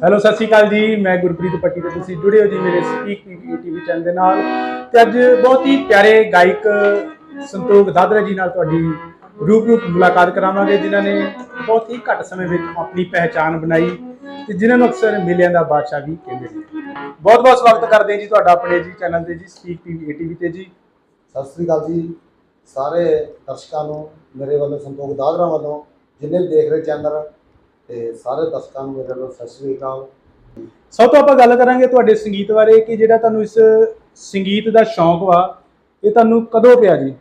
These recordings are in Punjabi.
ਹੈਲੋ, ਸਤਿ ਸ਼੍ਰੀ ਅਕਾਲ ਜੀ। ਮੈਂ ਗੁਰਪ੍ਰੀਤ ਪੱਟੀ ਤੇ ਤੁਸੀਂ ਜੁੜੇ ਹੋ ਜੀ ਮੇਰੇ ਸਪੀਕ ਟੀਵੀ ਚੈਨਲ ਦੇ ਨਾਲ। ਤੇ ਅੱਜ ਬਹੁਤ ਹੀ ਪਿਆਰੇ ਗਾਇਕ ਸੰਤੋਖ ਦਾਦਰਾ ਜੀ ਨਾਲ ਤੁਹਾਡੀ ਰੂਬਰੂ ਮੁਲਾਕਾਤ ਕਰਾਵਾਂਗੇ, ਜਿਨ੍ਹਾਂ ਨੇ ਬਹੁਤ ਹੀ ਘੱਟ ਸਮੇਂ ਵਿੱਚ ਆਪਣੀ ਪਹਿਚਾਣ ਬਣਾਈ ਤੇ ਜਿਨ੍ਹਾਂ ਨੂੰ ਅਕਸਰ ਮੇਲਿਆਂ ਦਾ ਬਾਦਸ਼ਾਹ ਵੀ ਕਹਿੰਦੇ ਨੇ। ਬਹੁਤ ਬਹੁਤ ਸਵਾਗਤ ਕਰਦੇ ਹਾਂ ਜੀ ਤੁਹਾਡਾ ਆਪਣੇ ਜੀ ਚੈਨਲ ਤੇ ਜੀ ਸਪੀਕ ਟੀਵੀ ਟੀਵੀ ਤੇ ਜੀ। ਸਤਿ ਸ੍ਰੀ ਅਕਾਲ ਜੀ। ਸਾਰੇ ਦਰਸ਼ਕਾਂ ਨੂੰ, ਮੇਰੇ ਵੱਲੋਂ ਸੰਤੋਖ ਦਾਦਰਾ ਵੱਲੋਂ, ਜਿੰਨੇ ਵੀ ਦੇਖ ਰਹੇ ਚੈਨਲ ਤੇ ਸਾਰੇ ਦਰਸ਼ਕਾਂ ਨੂੰ ਮੇਰੇ ਵੱਲੋਂ ਸਤਿ ਸ੍ਰੀ ਅਕਾਲ। ਸਭ ਤੋਂ ਆਪਾਂ ਗੱਲ ਕਰਾਂਗੇ ਤੁਹਾਡੇ ਸੰਗੀਤ ਬਾਰੇ ਕਿ ਜਿਹੜਾ ਤੁਹਾਨੂੰ ਇਸ ਸੰਗੀਤ ਦਾ ਸ਼ੌਂਕ ਵਾ ਇਹ ਤੁਹਾਨੂੰ ਕਦੋਂ ਪਿਆ ਜੀ?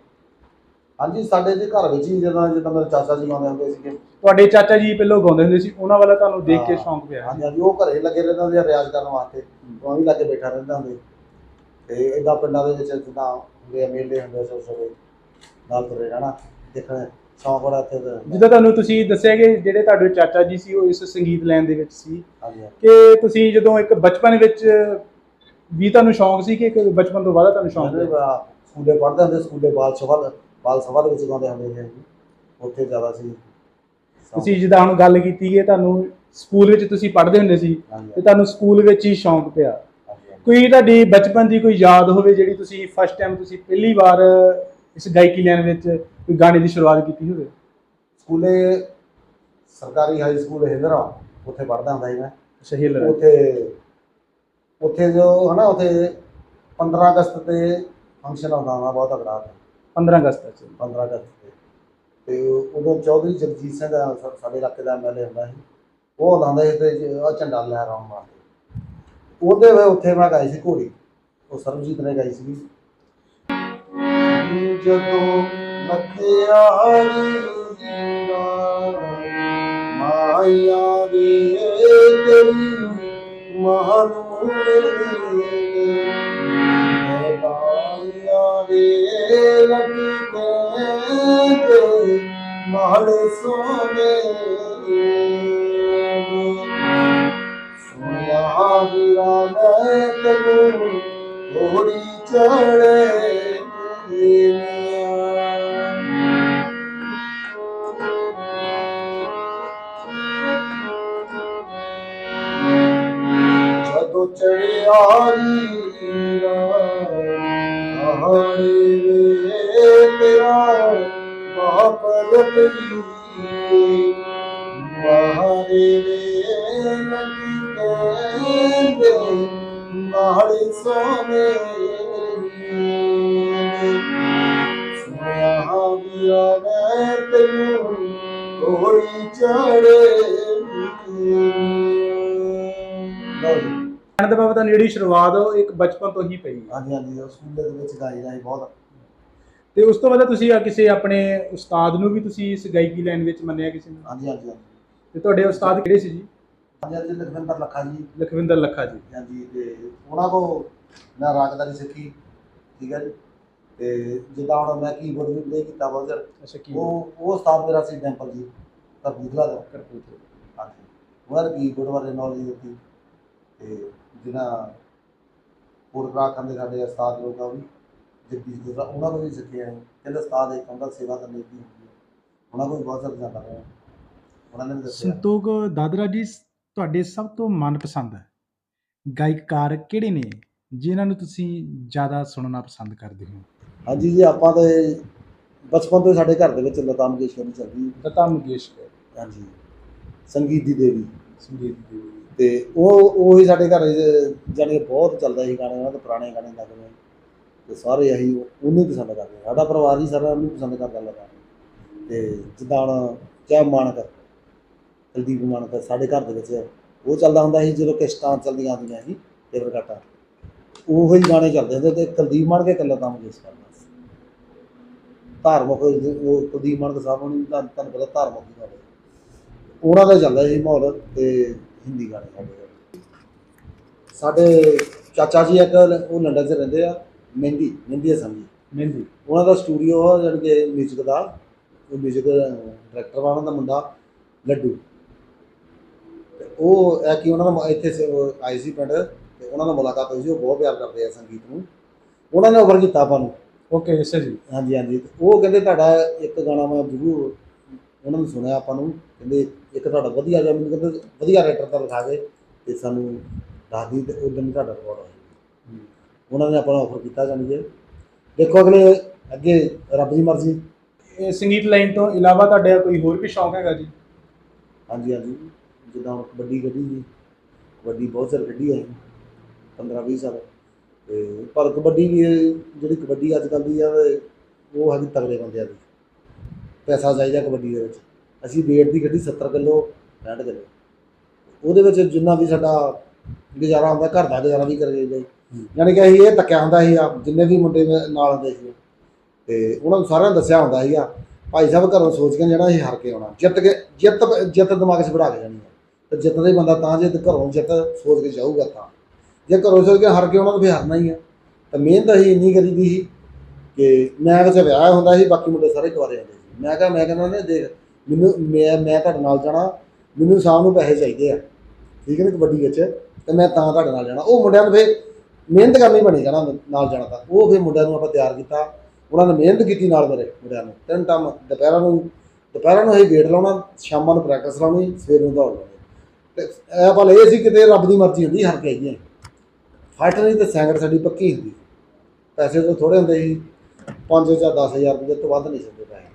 ਹਾਂਜੀ ਸਾਡੇ ਦੇ ਘਰ ਵਿੱਚ ਹੀ ਜਦੋਂ ਜਦੋਂ ਮੇਰੇ ਚਾਚਾ ਜੀ ਆਉਂਦੇ ਹੁੰਦੇ ਸੀਗੇ। ਤੁਹਾਡੇ ਚਾਚਾ ਜੀ ਪਹਿਲਾਂ ਗਾਉਂਦੇ ਹੁੰਦੇ ਸੀ ਉਹਨਾਂ ਵਾਲਾ ਤੁਹਾਨੂੰ ਦੇਖ ਕੇ। ਸ਼ੌਂਕ ਪਿਆ। ਹਾਂਜੀ ਹਾਂਜੀ ਉਹ ਘਰੇ ਲੱਗੇ ਰਹਿੰਦੇ ਹੁੰਦੇ ਆ ਰਿਆਜ਼ ਕਰਨ ਵਾਸਤੇ ਉਹ ਵੀ ਲੱਗੇ ਬੈਠਾ ਰਹਿੰਦਾ ਹੁੰਦੇ ਤੇ ਇਦਾਂ ਪਿੰਡਾਂ ਦੇ ਵਿੱਚ ਜਿੱਦਾਂ ਹੁੰਦੇ ਆ ਮੇਲੇ ਹੁੰਦੇ ਸੋ ਸੋ ਨਾਲ ਤੁਰੇ ਰਹਿਣਾ ਦੇਖਣ। ਸ਼ੌਂਕ ਬੜਾ ਇੱਥੇ ਦਾ। ਜਿੱਦਾਂ ਤੁਹਾਨੂੰ ਤੁਸੀਂ ਦੱਸਿਆ ਕਿ ਜਿਹੜੇ ਤੁਹਾਡੇ ਚਾਚਾ ਜੀ ਸੀ ਉਹ ਇਸ ਸੰਗੀਤ ਲਾਈਨ ਦੇ ਵਿੱਚ ਸੀ। ਹਾਂਜੀ ਕਿ ਤੁਸੀਂ ਜਦੋਂ ਇੱਕ ਬਚਪਨ ਵਿੱਚ ਵੀ ਤੁਹਾਨੂੰ ਸ਼ੌਂਕ ਸੀ ਕਿ ਇੱਕ ਬਚਪਨ ਤੋਂ ਬਾਅਦ ਤੁਹਾਨੂੰ ਸ਼ੌਂਕ? ਵਾ- ਸਕੂਲੇ ਪੜ੍ਹਦੇ ਹੁੰਦੇ ਸਕੂਲੇ ਬਾਲ ਸਭਾ ਬਾਲ ਸਭਾ ਦੇ ਵਿੱਚ ਗਾਉਂਦੇ ਹੁੰਦੇ ਸੀ ਉੱਥੇ ਜ਼ਿਆਦਾ ਸੀ। ਤੁਸੀਂ ਜਿੱਦਾਂ ਹੁਣ ਗੱਲ ਕੀਤੀ ਕਿ ਤੁਹਾਨੂੰ ਸਕੂਲ ਵਿੱਚ ਤੁਸੀਂ ਪੜ੍ਹਦੇ ਹੁੰਦੇ ਸੀ ਤੇ ਤੁਹਾਨੂੰ ਸਕੂਲ ਵਿੱਚ ਹੀ ਸ਼ੌਂਕ ਪਿਆ। ਕੋਈ ਤੁਹਾਡੀ ਬਚਪਨ ਦੀ ਕੋਈ ਯਾਦ ਹੋਵੇ ਜਿਹੜੀ ਤੁਸੀਂ ਫਸਟ ਟਾਈਮ ਤੁਸੀਂ ਪਹਿਲੀ ਵਾਰ ਇਸ ਗਾਇਕੀ ਲਾਈਨ ਵਿੱਚ ਕੋਈ ਗਾਣੇ ਦੀ ਸ਼ੁਰੂਆਤ ਕੀਤੀ ਹੋਵੇ? ਸਕੂਲੇ ਸਰਕਾਰੀ ਹਾਈ ਸਕੂਲ ਹਿੰਦਰਾ ਉੱਥੇ ਪੜ੍ਹਦਾ ਹੁੰਦਾ ਸੀ ਮੈਂ। ਸਹੀ ਲੱਗ ਉੱਥੇ ਉੱਥੇ ਜੋ ਹਨਾ ਉੱਥੇ 15 ਅਗਸਤ ਤੇ ਫੰਕਸ਼ਨ ਆਉਂਦਾ ਹੁੰਦਾ ਬਹੁਤ ਤਕੜਾ 15 ਅਗਸਤ ਚ। 15 ਅਗਸਤ ਤੇ। ਤੇ ਉਦੋਂ ਚੌਧਰੀ ਜਗਜੀਤ ਸਿੰਘ ਦਾ ਸਾਡੇ ਇਲਾਕੇ ਦਾ ਐਮਐਲਏ ਹੁੰਦਾ ਸੀ। ਉਹ ਹੁੰਦਾ ਸੀ ਤੇ ਆ ਝੰਡਾ ਲਹਿਰਾਉਣ ਵਾਸਤੇ ਉਹਦੇ ਵੇ ਉੱਥੇ ਮੈਂ ਗਾਈ ਸੀ ਘੋੜੀ। ਉਹ ਸਰਬਜੀਤ ਨੇ ਗਾਈ ਸੀ ਜਦੋਂ ਮੱਥਿਆਰੀ ਜੀਵਾ ਮਾਇਆ ਵੇ ਤੇਰੀ ਮਹਾਨ ਮਾਇਆ ਵੇ ਲੱਗੀ ਤੇ ਮਹਲ ਸੋਨੇ ਸੁਨਿਆ ਵੀਰਾ, ਮੈਂ ਤੈਨੂੰ ਥੋੜੀ ਚੜੇ ਜਦੋਂ ਮਾਰੇ ਵੇ ਨਦੀ ਕਹਿੰਦੇ ਮਾੜੇ ਸੋਨੇ ਸੁਨਿਆ ਵੀਰਾ ਮੈਂ ਤੈਨੂੰ ਕੋੜੀ ਚੜੇ ਲਓ ਜੀ ਗਾਣੇ ਦਾ ਬਾਬਾ ਤੁਹਾਨੂੰ ਜਿਹੜੀ ਸ਼ੁਰੂਆਤ ਉਹ ਇੱਕ ਬਚਪਨ ਤੋਂ ਹੀ ਪਈ। ਹੈ ਹਾਂਜੀ ਹਾਂਜੀ ਉਹ ਸਕੂਲ ਦੇ ਵਿੱਚ ਗਾਈ ਜਾਈ ਬਹੁਤ। ਤੇ ਉਸ ਤੋਂ ਬਾਅਦ ਤੁਸੀਂ ਆ ਕਿਸੇ ਆਪਣੇ ਉਸਤਾਦ ਨੂੰ ਵੀ ਤੁਸੀਂ ਇਸ ਗਾਇਕੀ ਲਾਈਨ ਵਿੱਚ ਮੰਨਿਆ ਕਿਸੇ ਨੂੰ? ਹਾਂਜੀ ਹਾਂਜੀ ਹਾਂਜੀ। ਤੇ ਤੁਹਾਡੇ ਉਸਤਾਦ ਕਿਹੜੇ ਸੀ ਜੀ? ਹਾਂਜੀ ਹਾਂਜੀ ਲਖਵਿੰਦਰ ਲੱਖਾ ਜੀ। ਲਖਵਿੰਦਰ ਲੱਖਾ ਜੀ। ਹਾਂਜੀ ਤੇ ਉਹਨਾਂ ਕੋ ਮੈਂ ਰਾਗਦਾਰੀ ਸਿੱਖੀ ਠੀਕ ਹੈ ਜੀ। ਤੇ ਜਿੱਦਾਂ ਹੁਣ ਮੈਂ ਕੀਬੋਰਡ ਵੀ ਪਲੇ ਕੀਤਾ ਬਲਦਰ ਅੱਛਾ ਕੀ ਉਹ ਉਹ ਉਸਤਾਦ ਮੇਰਾ ਸੀ ਡੈਂਪਲ ਜੀ ਕਰਬੂਤਲਾ ਦਾ ਕਰਪੂਰ ਹਾਂਜੀ ਉਹਨਾਂ ਨੇ ਕੀਬੋਰਡ ਬਾਰੇ ਨੌਲੇਜ ਦਿੱਤੀ। ਤੇ ਜਿਹਨਾਂ ਫੋਟੋਗ੍ਰਾਫ ਦੇ ਸਾਡੇ ਉਸਤਾਦ ਲੋਕ ਵੀ ਜਗਦੀਸ਼ ਗੁਰਦਾ ਉਹਨਾਂ ਕੋਲ ਵੀ ਸਿੱਖਿਆ ਹੈ। ਕਹਿੰਦੇ ਉਸਤਾਦ ਇੱਕ ਹੁੰਦਾ ਸੇਵਾ ਕਰਨੀ ਦੀ ਹੁੰਦੀ ਹੈ। ਉਹਨਾਂ ਕੋਲ ਵੀ ਬਹੁਤ ਜ਼ਿਆਦਾ ਜਾਂਦਾ ਰਿਹਾ ਉਹਨਾਂ ਨੇ ਵੀ ਦੱਸਿਆ। ਸੰਤੋਖ ਦਾਦਰਾ ਜੀ ਤੁਹਾਡੇ ਸਭ ਤੋਂ ਮਨਪਸੰਦ ਗਾਇਕਕਾਰ ਕਿਹੜੇ ਨੇ ਜਿਨ੍ਹਾਂ ਨੂੰ ਤੁਸੀਂ ਜ਼ਿਆਦਾ ਸੁਣਨਾ ਪਸੰਦ ਕਰਦੇ ਹੋ? ਹਾਂਜੀ ਜੀ ਆਪਾਂ ਤੇ ਬਚਪਨ ਤੋਂ ਹੀ ਸਾਡੇ ਘਰ ਦੇ ਵਿੱਚ ਲਤਾ ਮੰਗੇਸ਼ਕਰ ਚੱਲਦੀ ਲਤਾ ਮੰਗੇਸ਼ਕਰ। ਹਾਂਜੀ। ਸੰਗੀਤ ਦੀ ਦੇਵੀ। ਸੰਗੀਤ ਦੀ ਤੇ ਉਹ ਉਹ ਹੀ ਸਾਡੇ ਘਰ ਜਾਨੀ ਕਿ ਬਹੁਤ ਚੱਲਦਾ ਸੀ ਗਾਣੇ ਉਹਨਾਂ ਦੇ ਪੁਰਾਣੇ ਗਾਣੇ ਲੱਗਦੇ ਤੇ ਸਾਰੇ ਅਸੀਂ ਉਹਨੂੰ ਹੀ ਪਸੰਦ ਕਰਦੇ ਹਾਂ। ਸਾਡਾ ਪਰਿਵਾਰ ਹੀ ਸਾਰਾ ਉਹਨੂੰ ਪਸੰਦ ਕਰਦਾ ਲਗਾ ਤੇ ਜਿੱਦਾਂ ਹੁਣ ਚਾਹ ਮਾਨਕ ਕੁਲਦੀਪ ਮਾਨਕ ਸਾਡੇ ਘਰ ਦੇ ਵਿੱਚ ਉਹ ਚੱਲਦਾ ਹੁੰਦਾ ਸੀ ਜਦੋਂ ਕਿਸ਼ਤਾਂ ਚੱਲਦੀਆਂ ਹੁੰਦੀਆਂ ਸੀ ਟੇਬਲ ਕੱਟਾ। ਉਹੋ ਹੀ ਗਾਣੇ ਚੱਲਦੇ ਹੁੰਦੇ ਤੇ ਕੁਲਦੀਪ ਮਾਨਕ ਇਕੱਲਾ ਕੰਮ ਜਿਸ ਕਰਦਾ ਸੀ। ਧਾਰਮਿਕ ਉਹ ਕੁਲਦੀਪ ਮਾਨਕ ਸਾਹਿਬ ਨੂੰ ਤੁਹਾਨੂੰ ਪਤਾ ਧਾਰਮਿਕ ਹੀ ਗਾਣੇ। ਉਹਨਾਂ ਦਾ ਚੱਲਦਾ ਸੀ ਮਾਹੌਲ ਤੇ ਹਿੰਦੀ ਗਾਣੇ ਸਾਡੇ। ਸਾਡੇ ਚਾਚਾ ਜੀ ਇੱਕ ਉਹ ਲੰਡਨ 'ਚ ਰਹਿੰਦੇ ਆ ਮਹਿੰਦੀ ਮਹਿੰਦੀ ਜੀ ਮਹਿੰਦੀ। ਉਹਨਾਂ ਦਾ ਸਟੂਡੀਓ ਆ ਜਾਣੀ ਕਿ ਮਿਊਜ਼ਿਕ ਦਾ। ਉਹ ਮਿਊਜ਼ਿਕ ਡਾਇਰੈਕਟਰ ਵਾ ਉਹਨਾਂ ਦਾ ਮੁੰਡਾ ਲੱਡੂ। ਤੇ ਉਹ ਇਹ ਕਿ ਉਹਨਾਂ ਦਾ ਇੱਥੇ ਸ- ਉਹ ਆਏ ਸੀ ਪਿੰਡ ਤੇ ਉਹਨਾਂ ਨਾਲ ਮੁਲਾਕਾਤ ਹੋਈ ਸੀ ਉਹ ਬਹੁਤ ਪਿਆਰ ਕਰਦੇ ਆ ਸੰਗੀਤ ਨੂੰ। ਉਹਨਾਂ ਨੇ ਓਵਰ ਕੀਤਾ ਆਪਾਂ ਨੂੰ। ਓਕੇ ਇਸੇ ਜੀ। ਹਾਂਜੀ ਹਾਂਜੀ। ਤੇ ਉਹ ਕਹਿੰਦੇ ਤੁਹਾਡਾ ਇੱਕ ਗਾਣਾ ਮੈਂ ਜ਼ਰੂਰ ਉਹਨਾਂ ਨੂੰ ਸੁਣਿਆ ਆਪਾਂ ਨੂੰ। ਕਹਿੰਦੇ ਇੱਕ ਤੁਹਾਡਾ ਵਧੀਆ ਜਿਹਾ ਮੈਨੂੰ ਕਹਿੰਦੇ ਵਧੀਆ ਰਾਈਟਰ ਤਾਂ ਲਿਖਾ ਕੇ ਤੇ ਸਾਨੂੰ ਦੱਸਦੀ ਤੇ ਉਦੋਂ ਹੀ ਤੁਹਾਡਾ ਰਿਕਾਰਡ ਹੋਇਆ। ਉਹਨਾਂ ਨੇ ਆਪਣਾ ਆਫਰ ਕੀਤਾ ਜਾਣੀ ਕਿ ਦੇਖੋ ਅਗਲੇ ਅੱਗੇ ਰੱਬ ਦੀ ਮਰਜ਼ੀ। ਇਹ ਸੰਗੀਤ ਲਾਈਨ ਤੋਂ ਇਲਾਵਾ ਤੁਹਾਡਾ ਕੋਈ ਹੋਰ ਵੀ ਸ਼ੌਂਕ ਹੈਗਾ ਜੀ? ਹਾਂਜੀ ਹਾਂਜੀ। ਜਿੱਦਾਂ ਹੁਣ ਕਬੱਡੀ ਖੇਡੀ ਜੀ ਕਬੱਡੀ ਬਹੁਤ ਚਿਰ ਕੱਢੀ ਹੈ 15 20 ਸਾਲ। ਤੇ ਪਰ ਕਬੱਡੀ ਵੀ ਜਿਹੜੀ ਕਬੱਡੀ ਅੱਜ ਕੱਲ੍ਹ ਦੀ ਆ, ਉਹ ਹੈਗੀ ਤਗੜੇ ਬੰਦਿਆਂ ਦੀ ਪੈਸਾ ਚਾਹੀਦਾ ਕਬੱਡੀ ਦੇ ਵਿੱਚ। ਅਸੀਂ ਵੇਟ ਦੀ ਖੇਡੀ 70 ਕਿਲੋ 65 ਕਿਲੋ। ਉਹਦੇ ਵਿੱਚ ਜਿੰਨਾ ਵੀ ਸਾਡਾ ਗੁਜ਼ਾਰਾ ਹੁੰਦਾ, ਘਰ ਦਾ ਗੁਜ਼ਾਰਾ ਵੀ ਕਰੇ ਜਾਈ ਯਾਨੀ ਕਿ ਅਸੀਂ ਇਹ ਤੱਕਿਆ ਹੁੰਦਾ ਸੀ ਆ ਜਿੰਨੇ ਵੀ ਮੁੰਡੇ ਨਾਲ ਹੁੰਦੇ ਸੀ। ਤੇ ਉਹਨਾਂ ਨੂੰ ਸਾਰਿਆਂ ਨੂੰ ਦੱਸਿਆ ਹੁੰਦਾ ਸੀਗਾ, ਭਾਈ ਸਾਹਿਬ, ਘਰੋਂ ਸੋਚ ਕੇ ਜਾਣਾ, ਅਸੀਂ ਹਾਰ ਕੇ ਆਉਣਾ। ਜਿੱਤ ਕੇ, ਜਿੱਤ ਜਿੱਤ ਦਿਮਾਗ 'ਚ ਬੜਾ ਕੇ ਜਾਣੀ ਹੈ ਤੇ ਜਿੱਤਦਾ ਹੀ ਬੰਦਾ ਤਾਂ ਜੇ ਘਰੋਂ ਜਿੱਤ ਸੋਚ ਕੇ ਜਾਊਗਾ ਤਾਂ। ਜੇ ਘਰੋਂ ਸੋਚ ਕੇ ਹਰ ਕੇ ਉਹਨਾਂ ਨੂੰ ਫਿਰ ਹਾਰਨਾ ਹੀ ਆ। ਤਾਂ ਮਿਹਨਤ ਅਸੀਂ ਇੰਨੀ ਕਰੀ ਦੀ ਸੀ ਕਿ ਮੈਂ ਵਿੱਚ ਵਿਆਹ ਹੁੰਦਾ ਸੀ, ਬਾਕੀ ਮੁੰਡੇ ਸਾਰੇ ਕੁਆਰੇ ਆਉਂਦੇ ਸੀ। ਮੈਂ ਕਿਹਾ, ਮੈਂ ਕਹਿੰਦਾ ਨਾ ਦੇਖ, ਮੈਨੂੰ, ਮੈਂ ਮੈਂ ਤੁਹਾਡੇ ਨਾਲ ਜਾਣਾ, ਮੈਨੂੰ ਸ਼ਾਮ ਨੂੰ ਪੈਸੇ ਚਾਹੀਦੇ ਆ। ਠੀਕ ਹੈ ਨਾ, ਕਬੱਡੀ ਵਿੱਚ। ਤੇ ਮੈਂ ਤਾਂ ਤੁਹਾਡੇ ਨਾਲ ਜਾਣਾ। ਉਹ ਮੁੰਡਿਆਂ ਨੂੰ ਫਿਰ ਮਿਹਨਤ ਕਰਨੀ ਬਣੀ ਜਾਣਾ ਨਾਲ ਜਾਣਾ ਤਾਂ। ਉਹ ਫਿਰ ਮੁੰਡਿਆਂ ਨੂੰ ਆਪਾਂ ਤਿਆਰ ਕੀਤਾ। ਉਹਨਾਂ ਨੇ ਮਿਹਨਤ ਕੀਤੀ ਨਾਲ ਮੇਰੇ ਮੁੰਡਿਆਂ ਨੂੰ। ਤਿੰਨ ਟਾਈਮ ਦੁਪਹਿਰਾਂ ਨੂੰ ਦੁਪਹਿਰਾਂ ਨੂੰ ਅਸੀਂ ਵੇਟ ਲਾਉਣਾ, ਸ਼ਾਮਾਂ ਨੂੰ ਪ੍ਰੈਕਟਿਸ ਲਾਉਣੀ, ਸਵੇਰ ਨੂੰ ਦੌੜ ਲਾਉਣੀ। ਇਹ ਭਲ ਇਹ ਸੀ ਕਿਤੇ ਰੱਬ ਦੀ ਮਰਜ਼ੀ ਹੁੰਦੀ ਹਰ ਕੇ ਆਈਏ ਫਾਈਟ ਨਹੀਂ ਤੇ ਸੈਂਗੜ ਸਾਡੀ ਪੱਕੀ ਹੁੰਦੀ। ਪੈਸੇ ਤਾਂ ਥੋੜੇ ਹੁੰਦੇ ਸੀ 5 ਜਾਂ 10000 ਰੁਪਏ ਤੋਂ ਵੱਧ ਨਹੀਂ ਸਕਦੇ ਪੈਸੇ।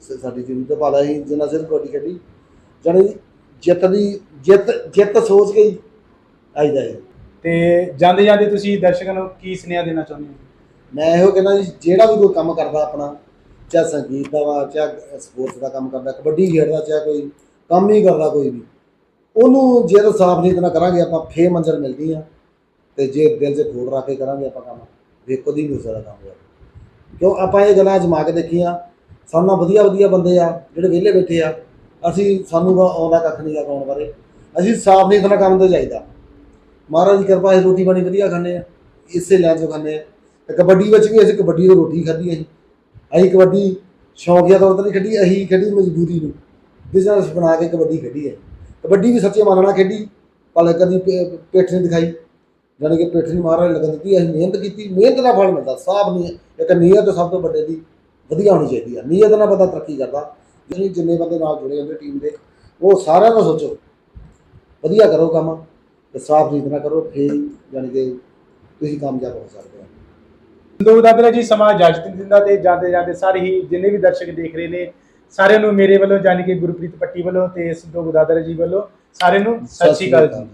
ਸ- ਸਾਡੀ ਟੀਮ ਤੇ ਪਾਲਾ ਸੀ ਜਿੰਨਾ ਸਿਰ ਕਬੱਡੀ ਖੇਡੀ ਜਾਣੀ ਜਿੱਤ ਦੀ ਜਿੱਤ ਜਿੱਤ ਸੋਚ ਕੇ ਹੀ ਆਈਦਾ ਹੈ ਤੇ ਜਾਂਦੇ ਜਾਂਦੇ ਤੁਸੀਂ ਦਰਸ਼ਕਾਂ ਨੂੰ ਕੀ ਸੁਨੇਹਾ ਦੇਣਾ ਚਾਹੁੰਦੇ ਹੋ? ਮੈਂ ਇਹੋ ਕਹਿੰਦਾ ਜੀ ਜਿਹੜਾ ਵੀ ਕੋਈ ਕੰਮ ਕਰਦਾ ਆਪਣਾ ਚਾਹੇ ਸੰਗੀਤ ਦਾ ਵਾ ਚਾਹੇ ਸਪੋਰਟਸ ਦਾ ਕੰਮ ਕਰਦਾ ਕਬੱਡੀ ਖੇਡਦਾ ਚਾਹੇ ਕੋਈ ਕੰਮ ਹੀ ਕਰਦਾ ਕੋਈ ਵੀ। ਉਹਨੂੰ ਜੇ ਤਾਂ ਸਾਫ਼ ਨੀਤ ਨਾਲ ਕਰਾਂਗੇ ਆਪਾਂ ਫੇ ਮੰਜ਼ਰ ਮਿਲਦੀ ਆ। ਤੇ ਜੇ ਦਿਲ 'ਚ ਖੋੜ ਰੱਖ ਕੇ ਕਰਾਂਗੇ ਆਪਾਂ ਕੰਮ ਵੇਖੋ ਦੀ ਨਹੀਂ ਹੋ ਕੰਮ ਹੋਇਆ ਕਿਉਂ? ਆਪਾਂ ਇਹ ਗੱਲਾਂ ਜਮਾ ਕੇ ਦੇਖੀਆਂ। ਸਾਨੂੰ ਨਾਲ ਵਧੀਆ ਵਧੀਆ ਬੰਦੇ ਆ, ਜਿਹੜੇ ਵਿਹਲੇ ਬੈਠੇ ਆ। ਅਸੀਂ ਸਾਨੂੰ ਆਉਂਦਾ ਕੱਖ ਨਹੀਂ ਆ ਕੌਣ ਬਾਰੇ। ਅਸੀਂ ਸਾਫ਼ ਨੀਤ ਨਾਲ ਕੰਮ ਤੇ ਜਾਈਦਾ। ਮਹਾਰਾਜ ਦੀ ਕਿਰਪਾ ਅਸੀਂ ਰੋਟੀ ਪਾਣੀ ਵਧੀਆ ਖਾਂਦੇ ਆ, ਇਸੇ ਲੈਣ ਚੋਂ ਖਾਂਦੇ ਆ। ਤੇ ਕਬੱਡੀ ਵਿੱਚ ਵੀ ਅਸੀਂ ਕਬੱਡੀ ਦੀ ਰੋਟੀ ਖਾਧੀ ਅਸੀਂ ਅਸੀਂ ਕਬੱਡੀ ਸ਼ੌਕੀਆ ਤੌਰ ਤੇ ਨਹੀਂ ਖੇਡੀ, ਅਸੀਂ ਖੇਡੀ ਮਜਬੂਰੀ ਨੂੰ। ਬਿਜ਼ਨਸ ਬਣਾ ਕੇ ਕਬੱਡੀ ਖੇਡੀ ਹੈ ਕਬੱਡੀ ਵੀ ਸੱਚੇ ਮਨ ਨਾਲ ਖੇਡੀ, ਪਰ ਕਦੀ ਪੇ- ਪਿੱਠ ਨਹੀਂ ਦਿਖਾਈ। ਜਾਣੀ ਕਿ ਪਿੱਠ ਨਹੀਂ ਮਾਰਨ ਲੱਗਣ ਦਿੱਤੀ ਅਸੀਂ ਮਿਹਨਤ ਕੀਤੀ। ਮਿਹਨਤ ਦਾ ਫਲ ਮਿਲਦਾ, ਸਾਫ਼ ਨਹੀਂ ਇੱਕ ਨੀਅਤ ਸਭ ਤੋਂ ਵੱਡੇ ਦੀ ਵਧੀਆ ਹੋਣੀ ਚਾਹੀਦੀ ਆ। ਨੀਅਤ ਨਾਲ ਬੰਦਾ ਤਰੱਕੀ ਕਰਦਾ। ਤੁਸੀਂ ਜਿੰਨੇ ਬੰਦੇ ਨਾਲ ਜੁੜੇ ਹੁੰਦੇ ਟੀਮ ਦੇ, ਉਹ ਸਾਰਿਆਂ ਦਾ ਸੋਚੋ। ਵਧੀਆ ਕਰੋ ਕੰਮ ਤੇ ਸਾਫ਼ ਨੀਤ ਨਾਲ ਕਰੋ। ਫੇਰ ਜਾਣੀ ਕਿ ਤੁਸੀਂ ਕਾਮਯਾਬ ਹੋ ਸਕਦੇ ਹੋ। ਸੰਦੋਗ ਦਾਦਰਾ ਜੀ, ਸਮਾਂ ਇਜਾਜ਼ਤ ਨਹੀਂ ਦਿੰਦਾ ਤੇ ਜਾਂਦੇ ਜਾਂਦੇ ਸਾਰੇ ਹੀ ਜਿੰਨੇ ਵੀ ਦਰਸ਼ਕ ਦੇਖ ਰਹੇ ਨੇ ਸਾਰਿਆਂ ਨੂੰ ਮੇਰੇ ਵੱਲੋਂ ਜਾਣੀ ਕਿ ਗੁਰਪ੍ਰੀਤ ਪੱਟੀ ਵੱਲੋਂ ਤੇ ਸੰਦੋਗ ਦਾਦਰਾ ਜੀ ਵੱਲੋਂ ਸਾਰਿਆਂ ਨੂੰ ਸਤਿ ਸ਼੍ਰੀ ਅਕਾਲ ਜੀ।